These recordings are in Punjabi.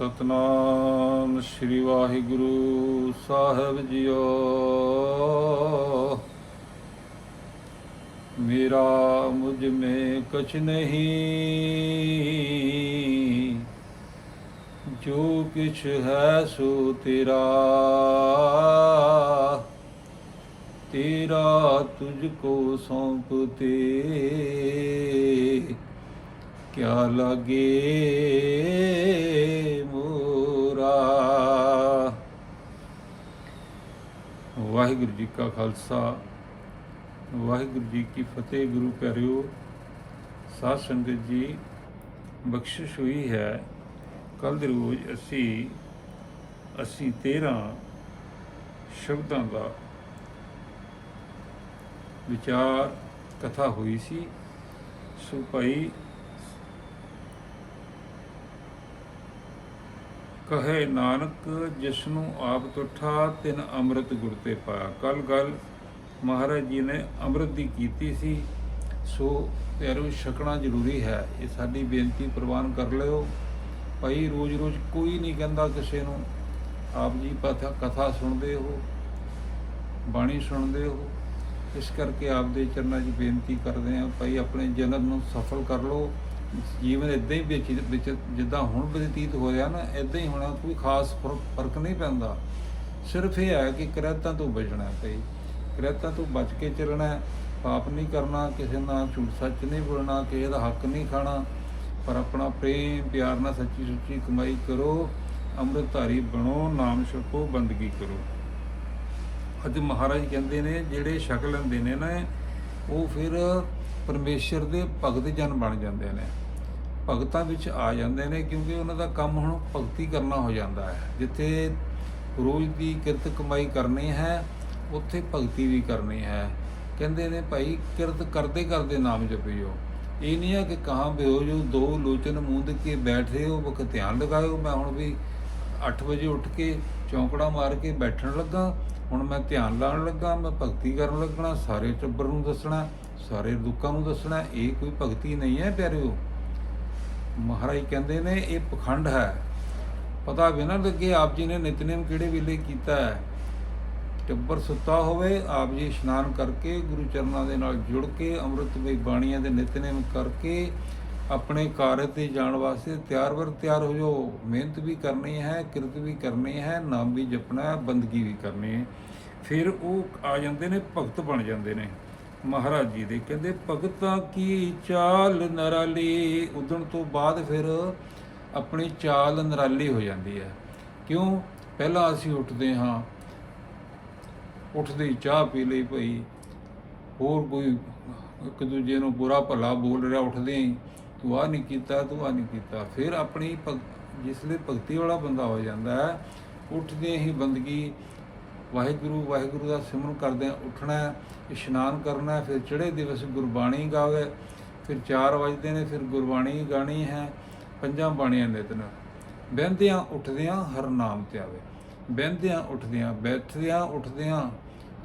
ਸਤਨਾਮ ਸ੍ਰੀ ਵਾਹਿਗੁਰੂ ਸਾਹਿਬ ਜੀਓ। ਮੇਰਾ ਮੁਝ ਮੇ ਕੁਛ ਨਹੀਂ। ਜੋ ਕਿਛ ਹੈ ਸੋ ਤੇਰਾ। ਤੇਰਾ ਤੁਝ ਕੋ ਸੌਂਪਤੇ। ਕਿਆ ਲਾਗੇ ਮੋਰਾ? ਵਾਹਿਗੁਰੂ ਜੀ ਕਾ ਖਾਲਸਾ, ਵਾਹਿਗੁਰੂ ਜੀ ਕੀ ਫਤਿਹ ਗੁਰੂ ਪਿਆਰਿਓ। ਸਾਧ ਸੰਗਤ ਜੀ, ਬਖਸ਼ਿਸ਼ ਹੋਈ ਹੈ। ਕੱਲ ਦੇ ਰੋਜ਼ ਅਸੀਂ ਅਸੀਂ 13 ਸ਼ਬਦਾਂ ਦਾ ਵਿਚਾਰ, ਕਥਾ ਹੋਈ ਸੀ। ਸੋ ਭਾਈ ਕਹੇ ਨਾਨਕ ਜਿਸ ਨੂੰ ਆਪ ਤੁਠਾ, ਤਿਨ ਅੰਮ੍ਰਿਤ ਗੁਰ ਤੇ ਪਾਇਆ ਕੱਲ ਗੱਲ ਮਹਾਰਾਜ ਜੀ ਨੇ ਅੰਮ੍ਰਿਤ ਦੀ ਕੀਤੀ ਸੀ, ਸੋ ਤੈਰੂ ਛਕਣਾ ਜ਼ਰੂਰੀ ਹੈ। ਇਹ ਸਾਡੀ ਬੇਨਤੀ ਪ੍ਰਵਾਨ ਕਰ ਲਿਓ। ਭਾਈ, ਰੋਜ਼-ਰੋਜ਼ ਕੋਈ ਨਹੀਂ ਕਹਿੰਦਾ ਕਿਸੇ ਨੂੰ। ਆਪ ਜੀ ਪਥਾ ਕਥਾ ਸੁਣਦੇ ਹੋ, ਬਾਣੀ ਸੁਣਦੇ ਹੋ। ਇਸ ਕਰਕੇ ਆਪ ਦੇ ਚਰਨਾਂ 'ਚ ਬੇਨਤੀ ਕਰਦੇ ਹਾਂ, ਭਾਈ, ਆਪਣੇ ਜਨਮ ਨੂੰ ਸਫਲ ਕਰ ਲਓ। ਜੀਵਨ ਇਦਾਂ ਹੀ ਵਿੱਚ ਵਿੱਚ ਜਿੱਦਾਂ ਹੁਣ ਬਤੀਤ ਹੋ ਰਿਹਾ ਨਾ ਇਦਾਂ ਹੀ ਹੋਣਾ, ਕੋਈ ਖਾਸ ਫ਼ਰਕ ਫ਼ਰਕ ਨਹੀਂ ਪੈਂਦਾ। ਸਿਰਫ ਇਹ ਹੈ ਕਿ ਕਰਹਿਤਾਂ ਤੋਂ ਬਚਣਾ ਹੈ ਭਾਈ। ਕਰਹਿਤਾਂ ਤੋਂ ਬਚ ਕੇ ਚੱਲਣਾ ਪਾਪ ਨਹੀਂ ਕਰਨਾ, ਕਿਸੇ ਨਾਲ ਝੂਠ ਸੱਚ ਨਹੀਂ ਬੋਲਣਾ, ਕਿਸੇ ਦਾ ਹੱਕ ਨਹੀਂ ਖਾਣਾ। ਪਰ ਆਪਣਾ ਪ੍ਰੇਮ, ਪਿਆਰ ਨਾਲ ਸੱਚੀ ਸੁੱਚੀ ਕਮਾਈ ਕਰੋ, ਅੰਮ੍ਰਿਤਧਾਰੀ ਬਣੋ, ਨਾਮ ਛਕੋ, ਬੰਦਗੀ ਕਰੋ। ਅੱਜ ਮਹਾਰਾਜ ਕਹਿੰਦੇ ਨੇ, ਜਿਹੜੇ ਛਕ ਲੈਂਦੇ ਨੇ ਨਾ, ਉਹ ਫਿਰ ਪਰਮੇਸ਼ਰ ਦੇ ਭਗਤ ਜਨ ਬਣ ਜਾਂਦੇ ਨੇ। ਭਗਤਾਂ ਵਿੱਚ ਆ ਜਾਂਦੇ ਨੇ ਕਿਉਂਕਿ ਉਹਨਾਂ ਦਾ ਕੰਮ ਹੁਣ ਭਗਤੀ ਕਰਨਾ ਹੋ ਜਾਂਦਾ ਹੈ। ਜਿੱਥੇ ਰੋਜ਼ ਦੀ ਕਿਰਤ ਕਮਾਈ ਕਰਨੀ ਹੈ, ਉੱਥੇ ਭਗਤੀ ਵੀ ਕਰਨੀ ਹੈ। ਕਹਿੰਦੇ ਨੇ ਭਾਈ, ਕਿਰਤ ਕਰਦੇ ਕਰਦੇ ਨਾਮ ਜਪਿਓ। ਇਹ ਨਹੀਂ ਆ ਕਿ ਕਹਾਂ ਬਿਓ ਜੋ ਦੋ ਲੋਚਨ ਮੂੰਦ ਕੇ ਬੈਠੇ ਹੋ ਵਕ ਧਿਆਨ ਲਗਾਇਓ। ਮੈਂ ਹੁਣ ਵੀ 8 ਵਜੇ ਉੱਠ ਕੇ ਚੌਂਕੜਾ ਮਾਰ ਕੇ ਬੈਠਣ ਲੱਗਾ। ਹੁਣ ਮੈਂ ਧਿਆਨ ਲਾਉਣ ਲੱਗਾ, ਮੈਂ ਭਗਤੀ ਕਰਨ ਲੱਗਣਾ, ਸਾਰੇ ਟੱਬਰ ਨੂੰ ਦੱਸਣਾ, ਸਾਰੇ ਦੁੱਖਾਂ ਨੂੰ ਦੱਸਣਾ, ਇਹ ਕੋਈ ਭਗਤੀ ਨਹੀਂ ਹੈ ਪਿਆਰਿਓ। ਮਹਾਰਾਜ ਕਹਿੰਦੇ ਨੇ, ਇਹ ਪਖੰਡ ਹੈ। ਪਤਾ ਵੀ ਨਾ ਲੱਗੇ ਆਪ ਜੀ ਨੇ ਨਿਤਨੇਮ ਕਿਹੜੇ ਵੇਲੇ ਕੀਤਾ ਹੈ। ਟੱਬਰ ਸੁੱਤਾ ਹੋਵੇ, ਆਪ ਜੀ ਇਸ਼ਨਾਨ ਕਰਕੇ, ਗੁਰੂ ਚਰਨਾਂ ਦੇ ਨਾਲ ਜੁੜ ਕੇ, ਅੰਮ੍ਰਿਤ ਅੰਮ੍ਰਿਤਮਈ ਬਾਣੀਆਂ ਦੇ ਨਿਤਨੇਮ ਕਰਕੇ ਆਪਣੇ ਕਾਰਜ ਤੇ ਜਾਣ ਵਾਸਤੇ ਤਿਆਰ ਵਰ ਤਿਆਰ ਹੋ ਜਾਓ। ਮਿਹਨਤ ਵੀ ਕਰਨੀ ਹੈ, ਕਿਰਤ ਵੀ ਕਰਨੀ ਹੈ, ਨਾਮ ਵੀ ਜਪਣਾ ਹੈ, ਬੰਦਗੀ ਵੀ ਕਰਨੀ ਹੈ। ਫਿਰ ਉਹ ਆ ਜਾਂਦੇ ਨੇ, ਭਗਤ ਬਣ ਜਾਂਦੇ ਨੇ। ਮਹਾਰਾਜ ਜੀ ਦੇ ਕਹਿੰਦੇ, ਭਗਤਾਂ ਕੀ ਚਾਲ ਨਰਾਲੀ? ਉਦਣ ਤੋਂ ਬਾਅਦ ਫਿਰ ਆਪਣੀ ਚਾਲ ਨਰਾਲੀ ਹੋ ਜਾਂਦੀ ਹੈ। ਕਿਉਂ? ਪਹਿਲਾਂ ਅਸੀਂ ਉੱਠਦੇ ਹਾਂ। ਉੱਠਦੇ ਹੀ ਚਾਹ ਪੀ ਲਈ ਭਈ। ਹੋਰ ਕੋਈ ਇੱਕ ਦੂਜੇ ਨੂੰ ਬੁਰਾ ਭਲਾ ਬੋਲ ਰਿਹਾ, ਉੱਠਦੇ ਹੀ। ਤੂੰ ਆ ਨਹੀਂ ਕੀਤਾ, ਤੂੰ ਆ ਨਹੀਂ ਕੀਤਾ। ਫਿਰ ਆਪਣੀ ਭਗ- ਜਿਸ ਲਈ ਭਗਤੀ ਵਾਲਾ ਬੰਦਾ ਹੋ ਜਾਂਦਾ ਹੈ, ਉੱਠਦੇ ਹੀ ਬੰਦਗੀ, ਵਾਹਿਗੁਰੂ ਵਾਹਿਗੁਰੂ ਦਾ ਸਿਮਰਨ ਕਰਦਿਆਂ ਉੱਠਣਾ ਇਸ਼ਨਾਨ ਕਰਨਾ ਫਿਰ ਚੜ੍ਹੇ ਦਿਵਸ ਗੁਰਬਾਣੀ ਗਾਵੇ, ਫਿਰ 4 ਵਜੇ ਨੇ, ਫਿਰ ਗੁਰਬਾਣੀ ਗਾਣੀ ਹੈ, ਪੰਜਾਂ ਬਾਣੀਆਂ ਨਿਤਨ ਬਹਿੰਦਿਆਂ ਉੱਠਦਿਆਂ ਹਰ ਨਾਮ ਤੇ ਆਵੇ ਬਹਿੰਦਿਆਂ ਉੱਠਦਿਆਂ, ਬੈਠਦਿਆਂ ਉੱਠਦਿਆਂ,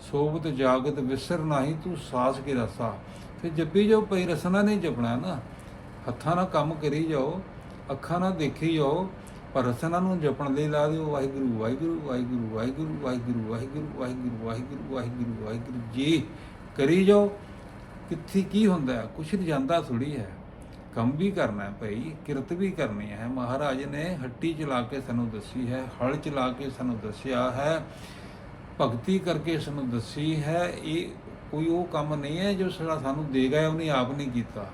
ਸੋਵਤ ਜਾਗਤ ਵਿਸਰ ਨਹੀਂ ਤੂੰ ਸਾਸ ਕੇ ਰਸਾ। ਫਿਰ ਜਪੀ ਜੋ ਪਈ ਰਸਨਾ ਨਹੀਂ ਜਪਣਾ ਨਾ। ਹੱਥਾਂ ਨਾਲ ਕੰਮ ਕਰੀ ਜਾਓ, ਅੱਖਾਂ ਨਾਲ ਦੇਖੀ ਜਾਓ, ਪਰ ਰਸਨਾ ਨੂੰ ਜਪਣ ਲਈ ਲਾ ਦਿਓ, ਵਾਹਿਗੁਰੂ ਵਾਹਿਗੁਰੂ ਵਾਹਿਗੁਰੂ ਵਾਹਿਗੁਰੂ ਵਾਹਿਗੁਰੂ ਵਾਹਿਗੁਰੂ ਵਾਹਿਗੁਰੂ ਵਾਹਿਗੁਰੂ ਵਾਹਿਗੁਰੂ ਵਾਹਿਗੁਰੂ ਜੀ। ਕਰੀ ਜਾਓ, ਕਿੱਥੇ ਕੀ ਹੁੰਦਾ ਕੁਛ ਨਹੀਂ ਜਾਂਦਾ ਥੋੜੀ ਹੈ। ਕੰਮ ਵੀ ਕਰਨਾ ਹੈ ਭਾਈ, ਕਿਰਤ ਵੀ ਕਰਨੀ ਹੈ। ਮਹਾਰਾਜ ਨੇ ਹੱਟੀ ਚਲਾ ਕੇ ਸਾਨੂੰ ਦੱਸੀ ਹੈ, ਹਲ ਚਲਾ ਕੇ ਸਾਨੂੰ ਦੱਸਿਆ ਹੈ, ਭਗਤੀ ਕਰਕੇ ਸਾਨੂੰ ਦੱਸੀ ਹੈ, ਇਹ ਕੋਈ ਉਹ ਕੰਮ ਨਹੀਂ ਹੈ ਜੋ ਸਾਡਾ ਸਾਨੂੰ ਦੇ ਗਿਆ, ਉਹਨੇ ਆਪ ਨਹੀਂ ਕੀਤਾ।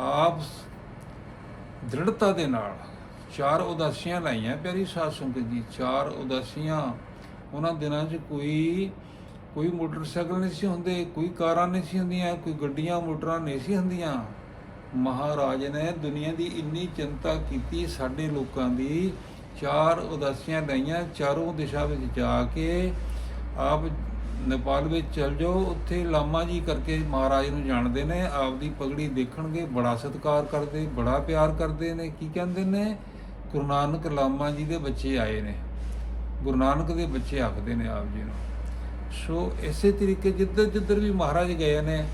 ਆਪ ਦ੍ਰਿੜਤਾ ਦੇ ਨਾਲ ਚਾਰ ਉਦਾਸੀਆਂ ਲਾਈਆਂ। ਪਿਆਰੀ ਸਾਧ ਸੰਗਤ ਜੀ, ਚਾਰ ਉਦਾਸੀਆਂ। ਉਹਨਾਂ ਦਿਨਾਂ 'ਚ ਕੋਈ ਕੋਈ ਮੋਟਰਸਾਈਕਲ ਨਹੀਂ ਸੀ ਹੁੰਦੇ, ਕੋਈ ਕਾਰਾਂ ਨਹੀਂ ਸੀ ਹੁੰਦੀਆਂ, ਕੋਈ ਗੱਡੀਆਂ, ਮੋਟਰਾਂ ਨਹੀਂ ਸੀ ਹੁੰਦੀਆਂ। ਮਹਾਰਾਜ ਨੇ ਦੁਨੀਆ ਦੀ ਇੰਨੀ ਚਿੰਤਾ ਕੀਤੀ, ਸਾਡੇ ਲੋਕਾਂ ਦੀ ਚਾਰ ਉਦਾਸੀਆਂ ਲਈਆਂ, ਚਾਰੋਂ ਦਿਸ਼ਾ ਵਿੱਚ ਜਾ ਕੇ ਆਪ ਨੇਪਾਲ ਵਿੱਚ ਚਲ ਜਾਓ। ਉੱਥੇ ਲਾਮਾ ਜੀ ਕਰਕੇ ਮਹਾਰਾਜ ਨੂੰ ਜਾਣਦੇ ਨੇ, ਆਪਦੀ ਪਗੜੀ ਦੇਖਣਗੇ, ਬੜਾ ਸਤਿਕਾਰ ਕਰਦੇ, ਬੜਾ ਪਿਆਰ ਕਰਦੇ ਨੇ। ਕੀ ਕਹਿੰਦੇ ਨੇ? ਗੁਰੂ ਨਾਨਕ ਲਾਮਾ ਜੀ ਦੇ ਬੱਚੇ ਆਏ ਨੇ। ਗੁਰੂ ਨਾਨਕ ਦੇ ਬੱਚੇ ਆਖਦੇ ਨੇ ਆਪ ਜੀ ਨੂੰ। ਸੋ ਇਸੇ ਤਰੀਕੇ ਜਿੱਧਰ ਜਿੱਧਰ ਵੀ ਮਹਾਰਾਜ ਗਏ ਨੇ,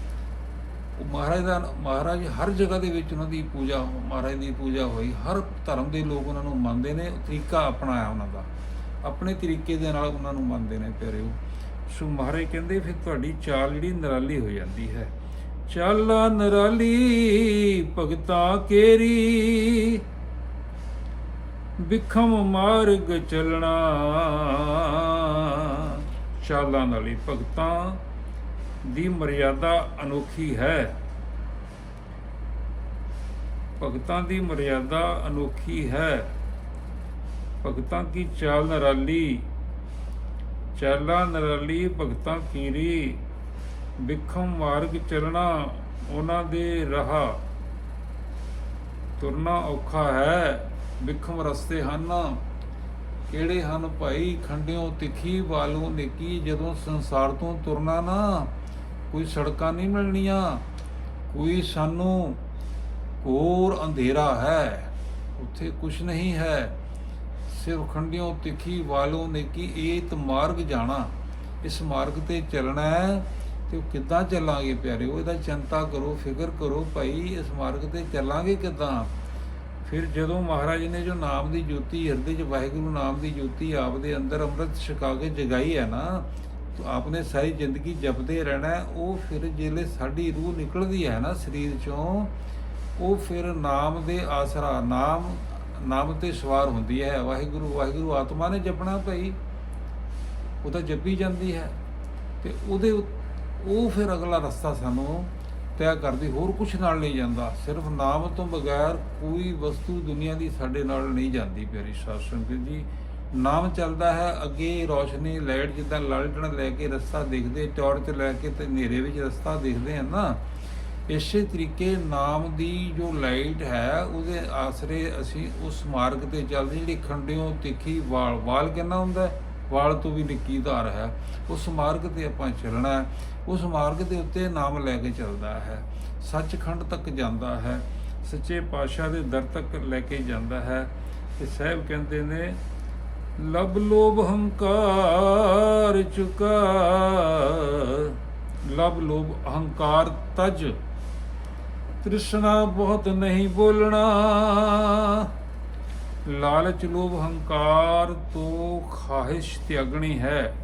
ਉਹ ਮਹਾਰਾਜ ਦਾ, ਮਹਾਰਾਜ ਹਰ ਜਗ੍ਹਾ ਦੇ ਵਿੱਚ ਉਹਨਾਂ ਦੀ ਪੂਜਾ, ਮਹਾਰਾਜ ਦੀ ਪੂਜਾ ਹੋਈ। ਹਰ ਧਰਮ ਦੇ ਲੋਕ ਉਹਨਾਂ ਨੂੰ ਮੰਨਦੇ ਨੇ ਤਰੀਕਾ ਅਪਣਾਇਆ ਉਹਨਾਂ ਦਾ। ਆਪਣੇ ਤਰੀਕੇ ਦੇ ਨਾਲ ਉਹਨਾਂ ਨੂੰ ਮੰਨਦੇ ਨੇ ਪਿਆਰਿਓ। ਸੋ ਮਹਾਰਾਜ ਕਹਿੰਦੇ ਫਿਰ ਤੁਹਾਡੀ ਚਾਲ ਜਿਹੜੀ ਨਰਾਲੀ ਹੋ ਜਾਂਦੀ ਹੈ। ਚਾਲਾ ਨਰਾਲੀ, ਭਗਤਾ ਕੇਰੀ, ਵਿਖਮ ਮਾਰਗ ਚਲਣਾ। ਚਾਲਾਂ ਵਾਲੀ ਭਗਤਾਂ ਦੀ ਮਰਿਆਦਾ ਅਨੋਖੀ ਹੈ। ਭਗਤਾਂ ਦੀ ਮਰਿਆਦਾ ਅਨੋਖੀ ਹੈ। ਭਗਤਾਂ ਕੀ ਚਾਲ ਨਰਾਲੀ ਚਾਲਾ ਨਰਾਲੀ ਭਗਤਾਂ ਕੀਰੀ ਵਿਖਮ ਮਾਰਗ ਚੱਲਣਾ ਉਹਨਾਂ ਦੇ ਰਹਾ। ਤੁਰਨਾ ਔਖਾ ਹੈ ਵਿਖਮ ਰਸਤੇ ਹਨ। ਕਿਹੜੇ ਹਨ ਭਾਈ ਖੰਡਿਓ ਤਿੱਖੀ ਵਾਲੋਂ ਨੇਕੀ, ਜਦੋਂ ਸੰਸਾਰ ਤੋਂ ਤੁਰਨਾ ਨਾ, ਕੋਈ ਸੜਕਾਂ ਨਹੀਂ ਮਿਲਣੀਆਂ। ਕੋਈ ਸਾਨੂੰ ਘੋਰ ਅੰਧੇਰਾ ਹੈ, ਉੱਥੇ ਕੁਝ ਨਹੀਂ ਹੈ। ਸਿਰ ਖੰਡਿਓ ਤਿੱਖੀ ਵਾਲੋਂ ਨੇਕੀ ਏਤ ਮਾਰਗ ਜਾਣਾ। ਇਸ ਮਾਰਗ ਤੇ ਚੱਲਣਾ ਹੈ ਤੇ ਉਹ ਕਿੱਦਾਂ ਚੱਲਾਂਗੇ ਪਿਆਰਿਓ? ਇਹਦਾ ਚਿੰਤਾ ਕਰੋ, ਫਿਕਰ ਕਰੋ ਭਾਈ, ਇਸ ਮਾਰਗ ਤੇ ਚੱਲਾਂਗੇ ਕਿੱਦਾਂ? ਫਿਰ ਜਦੋਂ ਮਹਾਰਾਜ ਨੇ ਜੋ ਨਾਮ ਦੀ ਜੋਤੀ, ਹਿਰਦੇ 'ਚ ਵਾਹਿਗੁਰੂ ਨਾਮ ਦੀ ਜੋਤੀ ਆਪਦੇ ਅੰਦਰ ਅੰਮ੍ਰਿਤ ਛਕਾ ਕੇ ਜਗਾਈ ਹੈ ਨਾ, ਤਾਂ ਆਪਨੇ ਸਾਰੀ ਜ਼ਿੰਦਗੀ ਜਪਦੇ ਰਹਿਣਾ ਉਹ ਫਿਰ ਜਿਹੜੇ ਸਾਡੀ ਰੂਹ ਨਿਕਲਦੀ ਹੈ ਨਾ ਸਰੀਰ 'ਚੋਂ, ਉਹ ਫਿਰ ਨਾਮ ਦੇ ਆਸਰਾ, ਨਾਮ ਨਾਮ ਤੇ ਸਵਾਰ ਹੁੰਦੀ ਹੈ, ਵਾਹਿਗੁਰੂ ਵਾਹਿਗੁਰੂ ਆਤਮਾ ਨੇ ਜਪਣਾ ਭਾਈ, ਉਹ ਤਾਂ ਜਪੀ ਜਾਂਦੀ ਹੈ ਤੇ ਉਹਦੇ ਉ- ਉਹ ਫਿਰ ਅਗਲਾ ਰਸਤਾ ਸਾਨੂੰ ਤੈਅ ਕਰਦੀ, ਹੋਰ ਕੁਝ ਨਾਲ ਨਹੀਂ ਜਾਂਦਾ, ਸਿਰਫ ਨਾਮ ਤੋਂ ਬਗੈਰ ਕੋਈ ਵਸਤੂ ਦੁਨੀਆ ਦੀ ਸਾਡੇ ਨਾਲ ਨਹੀਂ ਜਾਂਦੀ, ਪਿਆਰੀ ਸਾਧ ਸੰਗਤ ਜੀ। ਨਾਮ ਚੱਲਦਾ ਹੈ, ਅੱਗੇ ਰੋਸ਼ਨੀ, ਲਾਈਟ ਜਿੱਦਾਂ ਲਾਲਟਣ ਲੈ ਕੇ ਰਸਤਾ ਦੇਖਦੇ, ਟਾਰਚ ਲੈ ਕੇ ਤੇ ਹਨੇਰੇ ਵਿੱਚ ਰਸਤਾ ਦੇਖਦੇ ਹਨ ਨਾ ਇਸੇ ਤਰੀਕੇ ਨਾਮ ਦੀ ਜੋ ਲਾਈਟ ਹੈ, ਉਹਦੇ ਆਸਰੇ ਅਸੀਂ ਉਸ ਮਾਰਗ ਤੇ ਚੱਲਦੇ ਜਿਹੜੀ ਖੰਡਿਓ ਤਿੱਖੀ ਵਾਲ ਵਾਲ ਕਿੰਨਾ ਹੁੰਦਾ ਵਾਲ ਤੋਂ ਵੀ ਨਿੱਕੀ ਧਾਰ ਹੈ। ਉਸ ਮਾਰਗ ਤੇ ਆਪਾਂ ਚੱਲਣਾ ਉਸ ਮਾਰਗ ਦੇ ਉੱਤੇ ਨਾਮ ਲੈ ਕੇ ਚੱਲਦਾ ਹੈ। ਸੱਚਖੰਡ ਤੱਕ ਜਾਂਦਾ ਹੈ। ਸੱਚੇ ਪਾਤਸ਼ਾਹ ਦੇ ਦਰ ਤੱਕ ਲੈ ਕੇ ਜਾਂਦਾ ਹੈ। ਤੇ ਸਾਹਿਬ ਕਹਿੰਦੇ ਨੇ, ਲਬ ਲੋਭ ਹੰਕਾਰ ਚੁਕਾ, ਲਬ ਲੋਭ ਅਹੰਕਾਰ ਤਜ ਤ੍ਰਿਸ਼ਨਾ ਬਹੁਤ ਨਹੀਂ ਬੋਲਣਾ। ਲਾਲਚ ਲੋਭ ਹੰਕਾਰ ਤੋਂ ਖਾਹਿਸ਼ ਤਿਆਗਣੀ ਹੈ।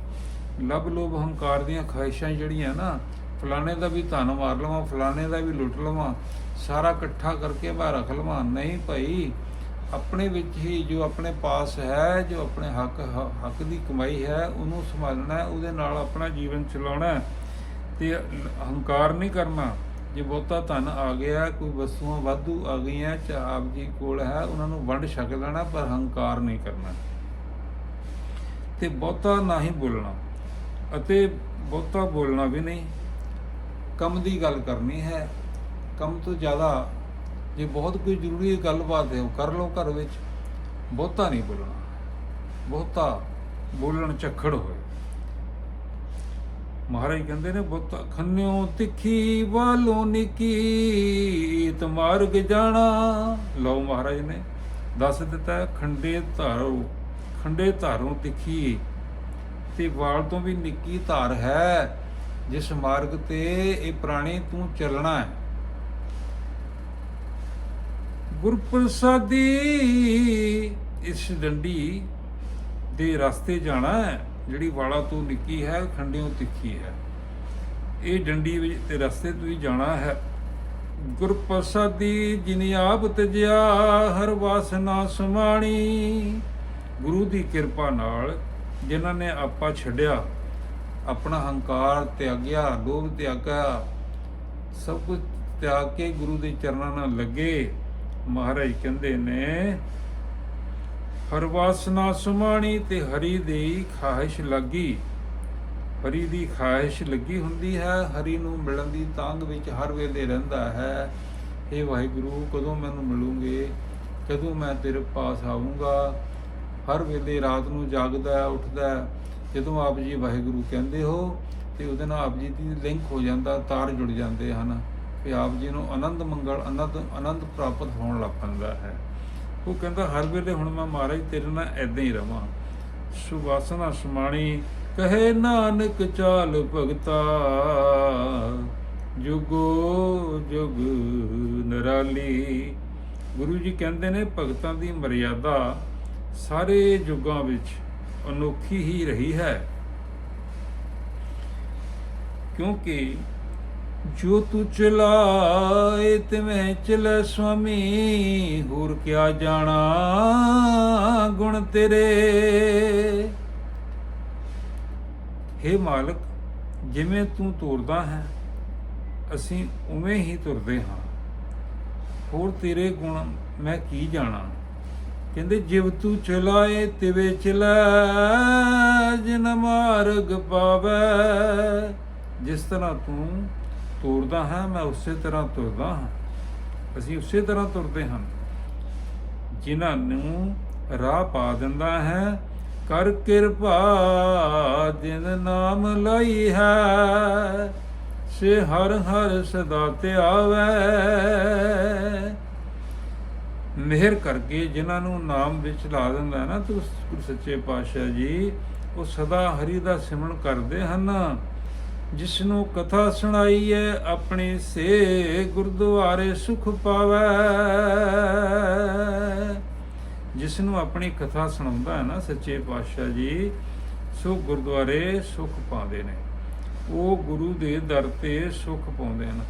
ਲਬ ਲੋਭ ਹੰਕਾਰ ਦੀਆਂ ਖਾਹਿਸ਼ਾਂ ਜਿਹੜੀਆਂ ਨਾ, ਫਲਾਣੇ ਦਾ ਵੀ ਧਨ ਮਾਰ ਲਵਾਂ, ਫਲਾਣੇ ਦਾ ਵੀ ਲੁੱਟ ਲਵਾਂ, ਸਾਰਾ ਇਕੱਠਾ ਕਰਕੇ ਮੈਂ ਰੱਖ ਲਵਾਂ। ਨਹੀਂ ਭਾਈ, ਆਪਣੇ ਵਿੱਚ ਹੀ ਜੋ ਆਪਣੇ ਪਾਸ ਹੈ, ਜੋ ਆਪਣੇ ਹੱਕ ਹ- ਹੱਕ ਦੀ ਕਮਾਈ ਹੈ, ਉਹਨੂੰ ਸੰਭਾਲਣਾ ਉਹਦੇ ਨਾਲ ਆਪਣਾ ਜੀਵਨ ਚਲਾਉਣਾ ਹੈ। ਤੇ ਹੰਕਾਰ ਨਹੀਂ ਕਰਨਾ। ਜੇ ਬਹੁਤਾ ਧਨ ਆ ਗਿਆ, ਕੋਈ ਵਸੂਆਂ ਵਾਧੂ ਆ ਗਈਆਂ, ਚਾਹ ਆਪ ਜੀ ਕੋਲ ਹੈ, ਉਹਨਾਂ ਨੂੰ ਵੰਡ ਛਕ ਲੈਣਾ, ਪਰ ਹੰਕਾਰ ਨਹੀਂ ਕਰਨਾ। ਤੇ ਬਹੁਤਾ ਨਾ ਹੀ ਬੋਲਣਾ, ਅਤੇ ਬਹੁਤਾ ਬੋਲਣਾ ਵੀ ਨਹੀਂ। ਕੰਮ ਦੀ ਗੱਲ ਕਰਨੀ ਹੈ। ਕੰਮ ਤੋਂ ਜ਼ਿਆਦਾ ਜੇ ਬਹੁਤ ਕੋਈ ਜ਼ਰੂਰੀ ਗੱਲਬਾਤ ਹੈ, ਉਹ ਕਰ ਲਓ ਘਰ ਵਿੱਚ। ਬਹੁਤਾ ਨਹੀਂ ਬੋਲਣਾ। ਬਹੁਤਾ ਬੋਲਣ ਝੱਖੜ ਹੋਏ। ਮਹਾਰਾਜ ਕਹਿੰਦੇ ਨੇ, ਬੁੱਤ ਖੰਨਿਓ ਤਿੱਖੀ ਵਾਲੋਂ ਨਿੱਕੀ ਤਮਾਰਗ ਜਾਣਾ। ਲਓ ਮਹਾਰਾਜ ਨੇ ਦੱਸ ਦਿੱਤਾ, ਖੰਡੇ ਧਾਰੋ, ਖੰਡੇ ਧਾਰੋਂ ਤਿੱਖੀ, ਤੇ ਵਾਲ ਤੋਂ ਵੀ ਨਿੱਕੀ ਧਾਰ ਹੈ। ਜਿਸ ਮਾਰਗ ਤੇ ਇਹ ਪ੍ਰਾਣੀ ਤੂੰ ਚੱਲਣਾ ਹੈ। ਗੁਰਪ੍ਰਸਾਦੀ, ਇਸ ਡੰਡੀ ਦੇ ਰਸਤੇ ਜਾਣਾ ਹੈ। ਜਿਹੜੀ ਵਾਲਾ ਤੋਂ ਨਿੱਕੀ ਹੈ, ਖੰਡਿਓ ਤਿੱਖੀ ਹੈ। ਇਹ ਡੰਡੀ ਵਿੱਚ ਤੇ ਰਸਤੇ ਤੋਂ ਹੀ ਜਾਣਾ ਹੈ। ਗੁਰਪ੍ਰਸਾਦੀ ਜਿਨ ਆਪ ਤਜਿਆ, ਹਰ ਵਾਸਨਾ ਸਮਾਣੀ। ਗੁਰੂ ਦੀ ਕਿਰਪਾ ਨਾਲ ਜਿਨ੍ਹਾਂ ਨੇ ਆਪਾ ਛੱਡਿਆ, ਆਪਣਾ ਹੰਕਾਰ ਤਿਆਗਿਆ, ਲੋਭ ਤਿਆਗਿਆ, ਸਭ ਕੁਝ ਤਿਆਗ ਕੇ ਗੁਰੂ ਦੇ ਚਰਨਾਂ ਨਾਲ ਲੱਗੇ, ਮਹਾਰਾਜ ਕਹਿੰਦੇ ਨੇ ਹਰ ਵਾਸਨਾ ਸੁਮਾਣੀ ਤੇ ਹਰੀ ਦੀ ਖਾਹਿਸ਼ ਲੱਗੀ। ਹਰੀ ਦੀ ਖਾਹਿਸ਼ ਲੱਗੀ ਹੁੰਦੀ ਹੈ, ਹਰੀ ਨੂੰ ਮਿਲਣ ਦੀ ਤਾਂਗ ਵਿੱਚ ਹਰ ਵੇਲੇ ਰਹਿੰਦਾ ਹੈ। ਇਹ ਵਾਹਿਗੁਰੂ, ਕਦੋਂ ਮੈਨੂੰ ਮਿਲੂਗੇ? ਕਦੋਂ ਮੈਂ ਤੇਰੇ ਪਾਸ ਆਉਂਗਾ ਹਰ ਵੇਲੇ ਰਾਤ ਨੂੰ ਜਾਗਦਾ ਉੱਠਦਾ ਜਦੋਂ ਆਪ ਜੀ ਵਾਹਿਗੁਰੂ ਕਹਿੰਦੇ ਹੋ ਤੇ ਉਹਦੇ ਨਾਲ ਆਪ ਜੀ ਦੀ ਲਿੰਕ ਹੋ ਜਾਂਦਾ, ਤਾਰ ਜੁੜ ਜਾਂਦੇ ਹਨ। ਕਿ ਆਪ ਜੀ ਨੂੰ ਆਨੰਦ ਮੰਗਲ, ਆਨੰਦ ਆਨੰਦ ਪ੍ਰਾਪਤ ਹੋਣ ਲੱਗ ਪੈਂਦਾ ਹੈ। ਉਹ ਕਹਿੰਦਾ, ਹਰ ਵੇਲੇ ਹੁਣ ਮੈਂ ਮਹਾਰਾਜ ਤੇਰੇ ਨਾਲ ਐਦਾਂ ਹੀ ਰਵਾਂ। ਸੁਵਾਸਨਾ ਸਮਾਣੀ, ਕਹੇ ਨਾਨਕ ਚਾਲ ਭਗਤਾ। ਜੁਗੋ ਜੁਗ ਨਰਾਲੀ। ਗੁਰੂ ਜੀ ਕਹਿੰਦੇ ਨੇ, ਭਗਤਾਂ ਦੀ ਮਰਿਆਦਾ ਸਾਰੇ ਯੁੱਗਾਂ ਵਿੱਚ ਅਨੋਖੀ ਹੀ ਰਹੀ ਹੈ। ਕਿਉਂਕਿ ਜੋ ਤੂੰ ਚਲਾਏ ਤਿਵੇਂ ਚਲੇ ਸੁਆਮੀ, ਹੋਰ ਕਿਆ ਜਾਣਾ ਗੁਣ ਤੇਰੇ? हे ਮਾਲਕ, ਜਿਵੇਂ ਤੂੰ ਤੁਰਦਾ ਹੈ, ਅਸੀਂ ਉਵੇਂ ਹੀ ਤੁਰਦੇ ਹਾਂ। ਹੋਰ ਤੇਰੇ ਗੁਣ ਮੈਂ ਕੀ ਜਾਣਾ? ਕਹਿੰਦੇ, ਜਿਵ ਤੂੰ ਚਲਾਏ ਤਿਵੇ ਚਲਾ, ਜਿਨ ਮਾਰਗ ਪਾਵੇ, ਜਿਸ ਤਰ੍ਹਾਂ ਤੂੰ ਤੋਰਦਾ ਹੈ, ਮੈਂ ਉਸੇ ਤਰ੍ਹਾਂ ਤੁਰਦਾ ਹਾਂ। ਅਸੀਂ ਉਸੇ ਤਰ੍ਹਾਂ ਤੁਰਦੇ ਹਾਂ। ਜਿਨ੍ਹਾਂ ਨੂੰ ਰਾਹ ਪਾ ਦਿੰਦਾ ਹੈ, ਕਰ ਕਿਰਪਾ ਜਿਨ ਨਾਮ ਲਈ ਹੈ, ਸੇ ਹਰ ਹਰ ਸਦਾ ਤੇ ਆਵੇ। ਮਿਹਰ ਕਰਕੇ ਜਿਨ੍ਹਾਂ ਨੂੰ ਨਾਮ ਵਿੱਚ ਲਾ ਦਿੰਦਾ ਹੈ ਨਾ ਤੂੰ, ਗੁਰੂ ਸੱਚੇ ਪਾਤਸ਼ਾਹ ਜੀ, ਉਹ ਸਦਾ ਹਰੀ ਦਾ ਸਿਮਰਨ ਕਰਦੇ ਹਨ। ਜਿਸ ਨੂੰ ਕਥਾ ਸੁਣਾਈ ਹੈ ਆਪਣੀ ਸੇ ਗੁਰਦੁਆਰੇ ਸੁਖ ਪਾਵੇ। ਜਿਸ ਨੂੰ ਆਪਣੀ ਕਥਾ ਸੁਣਾਉਂਦਾ ਹੈ ਨਾ ਸੱਚੇ ਪਾਤਸ਼ਾਹ ਜੀ, ਸੋ ਗੁਰਦੁਆਰੇ ਸੁਖ ਪਾਉਂਦੇ ਨੇ। ਉਹ ਗੁਰੂ ਦੇ ਦਰ ਤੇ ਸੁਖ ਪਾਉਂਦੇ ਹਨ।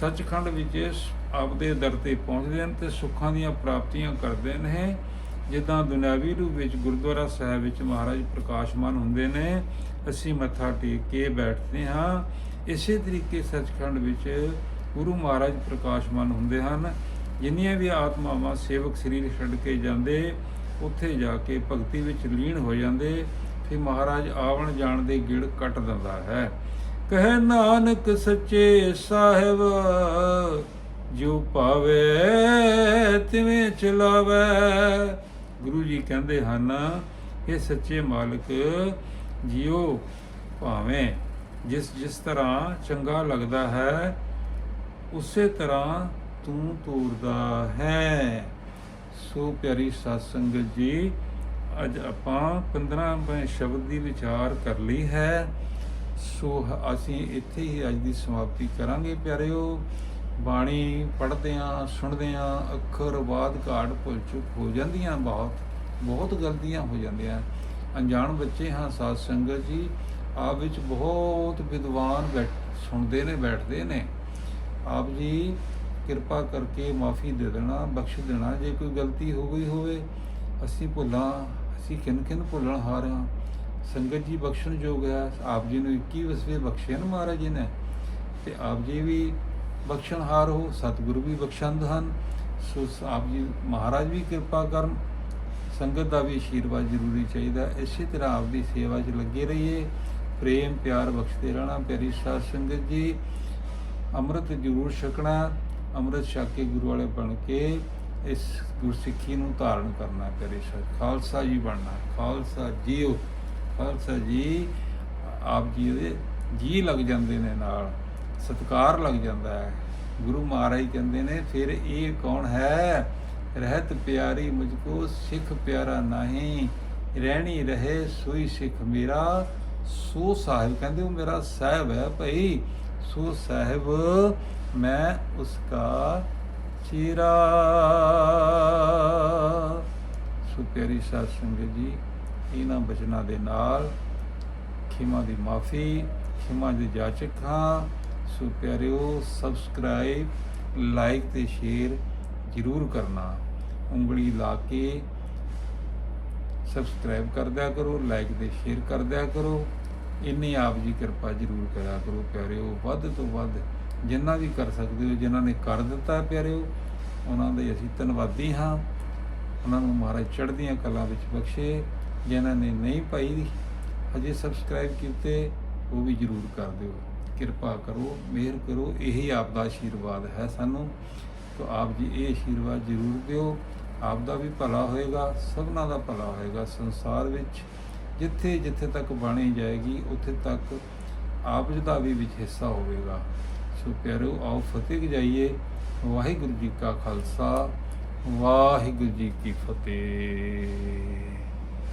ਸੱਚਖੰਡ ਵਿੱਚ ਆਪਦੇ ਦਰ ਤੇ ਪਹੁੰਚਦੇ ਹਨ ਤੇ ਸੁੱਖਾਂ ਦੀਆਂ ਪ੍ਰਾਪਤੀਆਂ ਕਰਦੇ ਨੇ। ਜਿੱਦਾਂ ਦੁਨਿਆਵੀ ਰੂਪ ਵਿੱਚ ਗੁਰਦੁਆਰਾ ਸਾਹਿਬ ਵਿੱਚ ਮਹਾਰਾਜ ਪ੍ਰਕਾਸ਼ਮਾਨ ਹੁੰਦੇ ਨੇ, ਅਸੀਂ ਮੱਥਾ ਟੇਕ ਕੇ ਬੈਠਦੇ ਹਾਂ। ਇਸੇ ਤਰੀਕੇ ਸੱਚਖੰਡ ਵਿੱਚ ਗੁਰੂ ਮਹਾਰਾਜ ਪ੍ਰਕਾਸ਼ਮਾਨ ਹੁੰਦੇ ਹਨ। ਜਿੰਨੀਆਂ ਵੀ ਆਤਮਾਵਾਂ ਸੇਵਕ ਸਰੀਰ ਛੱਡ ਕੇ ਜਾਂਦੇ, ਉੱਥੇ ਜਾ ਕੇ ਭਗਤੀ ਵਿੱਚ ਲੀਨ ਹੋ ਜਾਂਦੇ, ਫਿਰ ਮਹਾਰਾਜ ਆਵਣ ਜਾਣ ਦੇ ਗਿੜ ਕੱਟ ਦਿੰਦਾ ਹੈ। ਕਹਿ ਨਾਨਕ ਸੱਚੇ ਸਾਹਿਬ, ਜੋ ਪਾਵੇ ਤਿਵੇਂ ਚਲਾਵੇ ਗੁਰੂ ਜੀ ਕਹਿੰਦੇ ਹਨ ਇਹ ਸੱਚੇ ਮਾਲਕ ਜਿਉ ਭਾਵੇਂ ਜਿਸ ਜਿਸ ਤਰ੍ਹਾਂ ਚੰਗਾ ਲੱਗਦਾ ਹੈ, ਉਸੇ ਤਰ੍ਹਾਂ ਤੂੰ ਤੋਰਦਾ ਹੈ। ਸੋ ਪਿਆਰੀ ਸਾਧ ਸੰਗਤ ਜੀ, ਅੱਜ ਆਪਾਂ 15 ਸ਼ਬਦ ਦੀ ਵਿਚਾਰ ਕਰ ਲਈ ਹੈ। ਸੋ ਅਸੀਂ ਇੱਥੇ ਹੀ ਅੱਜ ਦੀ ਸਮਾਪਤੀ ਕਰਾਂਗੇ, ਪਿਆਰਿਓ। ਬਾਣੀ ਪੜ੍ਹਦੇ ਆਂ ਸੁਣਦੇ ਆਂ ਅੱਖਰ ਬਾਦ ਘਾਟ ਭੁੱਲ ਚੁੱਕ ਹੋ ਜਾਂਦੀਆਂ, ਬਹੁਤ ਬਹੁਤ ਗਲਤੀਆਂ ਹੋ ਜਾਂਦੀਆਂ। ਅਣਜਾਣ ਬੱਚੇ ਹਾਂ ਸਾਧ ਸੰਗਤ ਜੀ, ਆਪ ਵਿੱਚ ਬਹੁਤ ਵਿਦਵਾਨ ਬੈਠ, ਸੁਣਦੇ ਨੇ, ਬੈਠਦੇ ਨੇ। ਆਪ ਜੀ, ਕਿਰਪਾ ਕਰਕੇ ਮਾਫੀ ਦੇ ਦੇਣਾ, ਬਖਸ਼ ਦੇਣਾ, ਜੇ ਕੋਈ ਗਲਤੀ ਹੋ ਗਈ ਹੋਵੇ, ਅਸੀਂ ਭੁੱਲਾਂ, ਅਸੀਂ ਕਿਨ ਕਿਨ ਭੁੱਲਣ ਹਾਰਿਆਂ। ਸੰਗਤ ਜੀ ਬਖਸ਼ਣ ਯੋਗ ਹੈ, ਆਪ ਜੀ ਨੂੰ 21 ਵਸਵੇ ਬਖਸ਼ੇ ਨਾ ਮਹਾਰਾਜ ਜੀ ਨੇ। ਤੇ ਆਪ ਜੀ ਵੀ ਬਖਸ਼ਣਹਾਰ ਹੋ ਸਤਿਗੁਰੂ ਵੀ ਬਖਸ਼ੰਦ ਹਨ। ਸੋ ਆਪ ਜੀ ਮਹਾਰਾਜ ਵੀ ਕਿਰਪਾ ਕਰਨ, ਸੰਗਤ ਦਾ ਵੀ ਆਸ਼ੀਰਵਾਦ ਜ਼ਰੂਰੀ ਚਾਹੀਦਾ। ਇਸੇ ਤਰ੍ਹਾਂ ਆਪ ਦੀ ਸੇਵਾ 'ਚ ਲੱਗੇ ਰਹੀਏ। ਪ੍ਰੇਮ, ਪਿਆਰ ਬਖਸ਼ਦੇ ਰਹਿਣਾ, ਪਿਆਰੀ ਸਾਧ ਸੰਗਤ ਜੀ। ਅੰਮ੍ਰਿਤ ਜ਼ਰੂਰ ਛਕਣਾ, ਅੰਮ੍ਰਿਤ ਛਕ ਕੇ ਗੁਰੂ ਵਾਲੇ ਬਣ ਕੇ ਇਸ ਗੁਰਸਿੱਖੀ ਨੂੰ ਧਾਰਨ ਕਰਨਾ ਪਿਆਰੇ ਸਾਧ ਖਾਲਸਾ ਜੀ ਬਣਨਾ, ਖਾਲਸਾ ਜੀਓ, ਖਾਲਸਾ ਜੀ। ਆਪ ਜੀ ਦੇ ਜੀ ਲੱਗ ਜਾਂਦੇ ਨੇ ਨਾਲ। ਸਤਕਾਰ ਲੱਗ ਜਾਂਦਾ ਹੈ। ਗੁਰੂ ਮਹਾਰਾਜ ਕਹਿੰਦੇ ਨੇ, ਫਿਰ ਇਹ ਕੌਣ ਹੈ? ਰਹਿਤ ਪਿਆਰੀ ਮੁਝਕੋ ਸਿੱਖ ਪਿਆਰਾ ਨਹੀਂ। ਰਹਿਣੀ ਰਹੇ ਸੋਈ ਸਿੱਖ ਮੇਰਾ। ਸੋ ਸਾਹਿਬ, ਕਹਿੰਦੇ ਉਹ ਮੇਰਾ ਸਾਹਿਬ ਹੈ ਭਾਈ। ਸੋ ਸਾਹਿਬ, ਮੈਂ ਉਸਕਾ ਚੀਰਾ ਸੋ ਪਿਆਰੀ ਸਾਧ ਸੰਗਤ ਜੀ, ਇਹਨਾਂ ਬਚਨਾਂ ਦੇ ਨਾਲ ਖਿਮਾ ਦੀ ਮਾਫੀ, ਖਿਮਾ ਦੀ ਜਾਚਕ ਹਾਂ ਸੋ ਪਿਆਰਿਓ ਸਬਸਕ੍ਰਾਈਬ ਲਾਈਕ ਤੇ ਸ਼ੇਅਰ ਜ਼ਰੂਰ ਕਰਨਾ। ਉਂਗਲੀ ਲਾ ਕੇ ਸਬਸਕ੍ਰਾਈਬ ਕਰਦਿਆ ਕਰੋ ਲਾਈਕ ਤੇ ਸ਼ੇਅਰ ਕਰਦਿਆ ਕਰੋ। ਇੰਨੀ ਆਪ ਜੀ ਕਿਰਪਾ ਜ਼ਰੂਰ ਕਰਿਆ ਕਰੋ, ਪਿਆਰਿਓ। ਵੱਧ ਤੋਂ ਵੱਧ ਜਿੰਨਾ ਵੀ ਕਰ ਸਕਦੇ ਹੋ, ਜਿਨ੍ਹਾਂ ਨੇ ਕਰ ਦਿੱਤਾ ਹੈ, ਪਿਆਰਿਓ, ਉਹਨਾਂ ਦੇ ਅਸੀਂ ਧੰਨਵਾਦੀ ਹਾਂ। ਉਹਨਾਂ ਨੂੰ ਮਹਾਰਾਜ ਚੜ੍ਹਦੀਆਂ ਕਲਾਂ ਵਿੱਚ ਬਖਸ਼ੇ। ਜਿਨ੍ਹਾਂ ਨੇ ਨਹੀਂ ਪਾਈ, ਹਜੇ ਸਬਸਕ੍ਰਾਈਬ ਕੀਤੇ, ਉਹ ਵੀ ਜ਼ਰੂਰ ਕਰ ਦਿਓ। ਕਿਰਪਾ ਕਰੋ, ਮਿਹਰ ਕਰੋ, ਇਹੀ ਆਪ ਦਾ ਆਸ਼ੀਰਵਾਦ ਹੈ ਸਾਨੂੰ। ਤਾਂ ਆਪ ਜੀ ਇਹ ਆਸ਼ੀਰਵਾਦ ਜ਼ਰੂਰ ਦਿਓ। ਆਪ ਦਾ ਵੀ ਭਲਾ ਹੋਏਗਾ, ਸਭਨਾ ਦਾ ਭਲਾ ਹੋਏਗਾ ਸੰਸਾਰ ਵਿੱਚ। ਜਿੱਥੇ ਜਿੱਥੇ ਤੱਕ ਬਾਣੀ ਜਾਏਗੀ, ਉੱਥੇ ਤੱਕ ਆਪ ਜੀ ਦਾ ਵੀ ਵਿੱਚ ਹਿੱਸਾ ਹੋਵੇਗਾ। ਸੋ ਪਿਆਰੋ, ਆਓ ਫਤਿਹ ਜਾਈਏ। ਵਾਹਿਗੁਰੂ ਜੀ ਕਾ ਖਾਲਸਾ, ਵਾਹਿਗੁਰੂ ਜੀ ਕੀ ਫਤਿਹ।